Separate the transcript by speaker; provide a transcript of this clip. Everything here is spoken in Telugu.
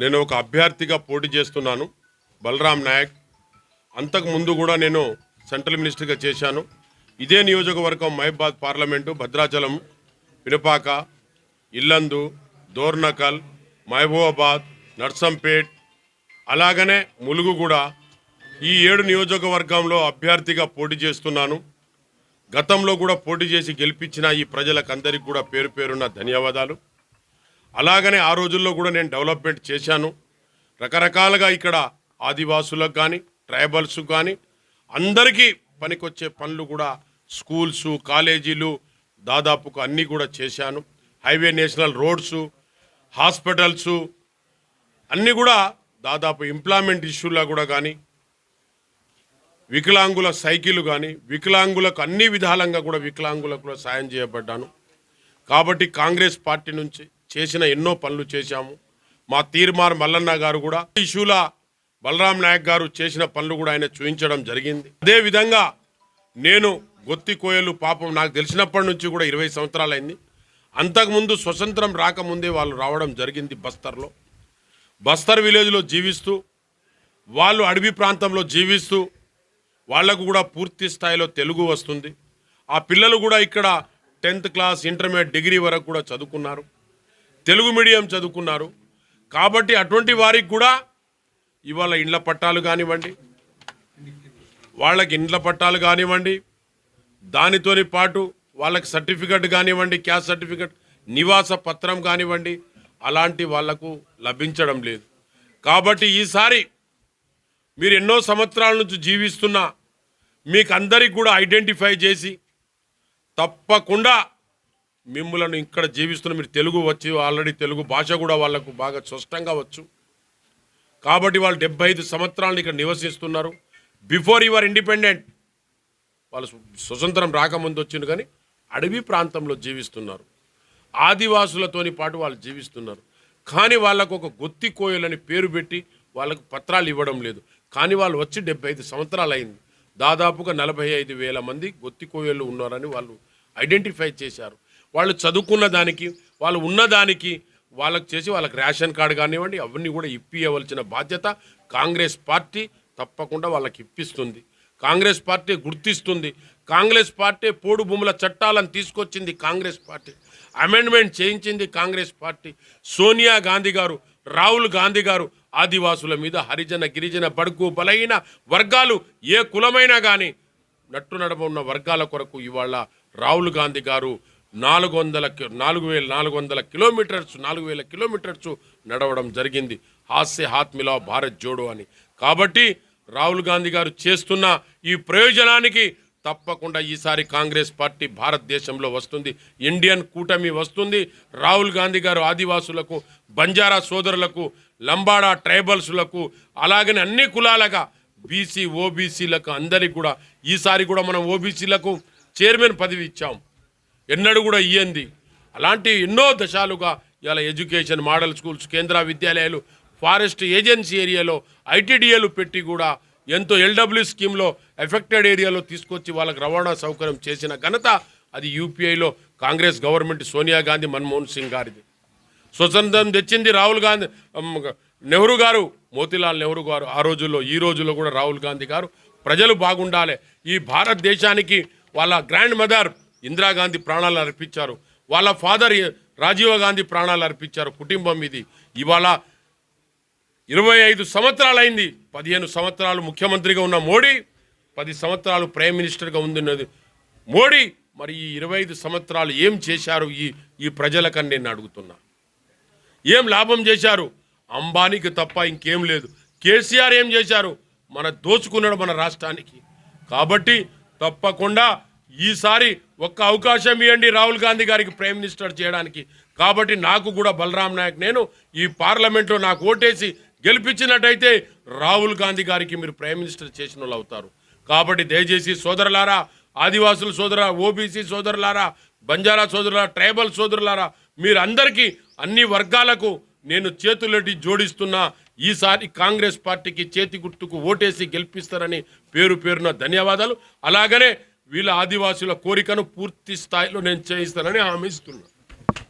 Speaker 1: నేను ఒక అభ్యర్థిగా పోటీ చేస్తున్నాను. బలరాం నాయక్ అంతకు ముందు కూడా నేను సెంట్రల్ మినిస్టర్గా చేశాను. ఇదే నియోజకవర్గం మహిబాద్ పార్లమెంటు భద్రాచలం పినపాక ఇల్లందు దోర్నకల్ మహబూబాబాద్ నర్సంపేట్ అలాగనే ములుగు కూడా ఈ ఏడు నియోజకవర్గంలో అభ్యర్థిగా పోటీ చేస్తున్నాను. గతంలో కూడా పోటీ చేసి గెలిపించిన ఈ ప్రజలకందరికీ కూడా పేరు పేరున్న ధన్యవాదాలు. అలాగనే ఆ రోజుల్లో కూడా నేను డెవలప్మెంట్ చేశాను. రకరకాలుగా ఇక్కడ ఆదివాసులకు కానీ ట్రైబల్స్ కానీ అందరికీ పనికొచ్చే పనులు కూడా స్కూల్స్ కాలేజీలు దాదాపుకు అన్నీ కూడా చేశాను. హైవే నేషనల్ రోడ్స్ హాస్పిటల్స్ అన్నీ కూడా దాదాపు ఎంప్లాయ్మెంట్ ఇష్యూలో కూడా కానీ వికలాంగుల సైకిల్ కానీ వికలాంగులకు అన్ని విధాలంగా కూడా వికలాంగులకు కూడా సాయం చేయబడ్డాను. కాబట్టి కాంగ్రెస్ పార్టీ నుంచి చేసిన ఎన్నో పనులు చేశాము. మా తీర్మార్ మల్లన్న గారు కూడా ఇష్యూల బలరాం నాయక్ గారు చేసిన పనులు కూడా ఆయన చూపించడం జరిగింది. అదే విధంగా నేను గొత్తి కోయలు పాపం నాకు తెలిసినప్పటి నుంచి కూడా ఇరవై సంవత్సరాలైంది. అంతకుముందు స్వతంత్రం రాకముందే వాళ్ళు రావడం జరిగింది బస్తర్లో. బస్తర్ విలేజ్లో జీవిస్తూ వాళ్ళు అడవి ప్రాంతంలో జీవిస్తూ వాళ్ళకు కూడా పూర్తి స్థాయిలో తెలుగు వస్తుంది. ఆ పిల్లలు కూడా ఇక్కడ టెన్త్ క్లాస్ ఇంటర్మీడియట్ డిగ్రీ వరకు కూడా చదువుకున్నారు. తెలుగు మీడియం చదువుకున్నారు. కాబట్టి అటువంటి వారికి కూడా ఇవాళ ఇండ్ల పట్టాలు కానివ్వండి వాళ్ళకి ఇండ్ల పట్టాలు కానివ్వండి దానితోని పాటు వాళ్ళకి సర్టిఫికెట్ కానివ్వండి క్యాస్ట్ సర్టిఫికెట్ నివాస పత్రం కానివ్వండి అలాంటి వాళ్ళకు లభించడం లేదు. కాబట్టి ఈసారి మీరు ఎన్నో సంవత్సరాల నుంచి జీవిస్తున్నా మీకు అందరికి కూడా ఐడెంటిఫై చేసి తప్పకుండా మిమ్మలను ఇక్కడ జీవిస్తున్న మీరు తెలుగు వచ్చి ఆల్రెడీ తెలుగు భాష కూడా వాళ్ళకు బాగా స్పష్టంగా వచ్చు. కాబట్టి వాళ్ళు డెబ్బై ఐదు సంవత్సరాలు ఇక్కడ నివసిస్తున్నారు. బిఫోర్ యువర్ ఇండిపెండెంట్ వాళ్ళు స్వతంత్రం రాకముందు వచ్చింది కానీ అడవి ప్రాంతంలో జీవిస్తున్నారు. ఆదివాసులతోని పాటు వాళ్ళు జీవిస్తున్నారు. కానీ వాళ్ళకు ఒక గొత్తి కోయలని పేరు పెట్టి వాళ్ళకు పత్రాలు ఇవ్వడం లేదు. కానీ వాళ్ళు వచ్చి డెబ్బై ఐదు సంవత్సరాలు అయింది దాదాపుగా నలభై ఐదు వేల మంది గొత్తి కోయలు ఉన్నారని వాళ్ళు ఐడెంటిఫై చేశారు. వాళ్ళు చదువుకున్న దానికి వాళ్ళు ఉన్నదానికి వాళ్ళకి చేసి వాళ్ళకి రేషన్ కార్డు కానివ్వండి అవన్నీ కూడా ఇప్పియవలసిన బాధ్యత కాంగ్రెస్ పార్టీ తప్పకుండా వాళ్ళకి ఇప్పిస్తుంది. కాంగ్రెస్ పార్టీ గుర్తిస్తుంది. కాంగ్రెస్ పార్టీ పోడు భూముల చట్టాలను తీసుకొచ్చింది కాంగ్రెస్ పార్టీ. అమెండ్మెంట్ చేయించింది కాంగ్రెస్ పార్టీ. సోనియా గాంధీ గారు రాహుల్ గాంధీ గారు ఆదివాసుల మీద హరిజన గిరిజన బడుగు బలహీన వర్గాలు ఏ కులమైనా కానీ నట్టు నడమ ఉన్న వర్గాల కొరకు ఇవాళ రాహుల్ గాంధీ గారు నాలుగు వందల నాలుగు వేల నాలుగు వందల కిలోమీటర్స్ నాలుగు వేల కిలోమీటర్స్ నడవడం జరిగింది. హాస్య హాత్ భారత్ జోడో అని. కాబట్టి రాహుల్ గాంధీ గారు చేస్తున్న ఈ ప్రయోజనానికి తప్పకుండా ఈసారి కాంగ్రెస్ పార్టీ భారతదేశంలో వస్తుంది. ఇండియన్ కూటమి వస్తుంది. రాహుల్ గాంధీ గారు ఆదివాసులకు బంజారా సోదరులకు లంబాడా ట్రైబల్స్లకు అలాగనే అన్ని కులాలుగా బీసీ ఓబీసీలకు అందరికి కూడా ఈసారి కూడా మనం ఓబీసీలకు చైర్మన్ పదవి ఇచ్చాం. ఎన్నడూ కూడా ఇయ్యంది. అలాంటి ఎన్నో దశాలుగా ఇలా ఎడ్యుకేషన్ మోడల్ స్కూల్స్ కేంద్ర విద్యాలయాలు ఫారెస్ట్ ఏజెన్సీ ఏరియాలో ఐటీడీఏలు పెట్టి కూడా ఎంతో ఎల్డబ్ల్యూ స్కీమ్లో ఎఫెక్టెడ్ ఏరియాలో తీసుకొచ్చి వాళ్ళకి రవాణా సౌకర్యం చేసిన ఘనత అది యూపీఐలో కాంగ్రెస్ గవర్నమెంట్ సోనియా గాంధీ మన్మోహన్ సింగ్ గారిది. స్వతంత్రం తెచ్చింది రాహుల్ గాంధీ నెహ్రూ గారు మోతీలాల్ నెహ్రూ గారు ఆ రోజుల్లో ఈ రోజుల్లో కూడా రాహుల్ గాంధీ గారు. ప్రజలు బాగుండాలి. ఈ భారతదేశానికి వాళ్ళ గ్రాండ్ మదర్ ఇందిరాగాంధీ ప్రాణాలు అర్పించారు. వాళ్ళ ఫాదర్ రాజీవ్ గాంధీ ప్రాణాలు అర్పించారు కుటుంబం ఇది. ఇవాళ ఇరవై ఐదు సంవత్సరాలైంది. పదిహేను సంవత్సరాలు ముఖ్యమంత్రిగా ఉన్న మోడీ పది సంవత్సరాలు ప్రైమ్ మినిస్టర్గా ఉందిన్నది మోడీ. మరి ఈ ఇరవై ఐదు సంవత్సరాలు ఏం చేశారు ఈ ఈ ప్రజలకని నేను అడుగుతున్నా. ఏం లాభం చేశారు? అంబానీకి తప్ప ఇంకేం లేదు. కేసీఆర్ ఏం చేశారు? మన దోచుకున్నాడు మన రాష్ట్రానికి. కాబట్టి తప్పకుండా ఈసారి ఒక్క అవకాశం ఇవ్వండి రాహుల్ గాంధీ గారికి ప్రైమ్ మినిస్టర్ చేయడానికి. కాబట్టి నాకు కూడా బలరాం నాయక్ నేను ఈ పార్లమెంట్లో నాకు ఓటేసి గెలిపించినట్టయితే రాహుల్ గాంధీ గారికి మీరు ప్రైమ్ మినిస్టర్ చేసిన వాళ్ళు అవుతారు. కాబట్టి దయచేసి సోదరులారా ఆదివాసుల సోదర ఓబీసీ సోదరులారా బంజారా సోదరులారా ట్రైబల్ సోదరులారా మీరందరికీ అన్ని వర్గాలకు నేను చేతులెట్టి జోడిస్తున్నా. ఈసారి కాంగ్రెస్ పార్టీకి చేతి గుర్తుకు ఓటేసి గెలిపిస్తారని పేరు పేరున ధన్యవాదాలు. అలాగనే వీళ్ళ ఆదివాసుల కోరికను పూర్తి స్థాయిలో నేను చేయిస్తానని హామీ ఇస్తున్నాను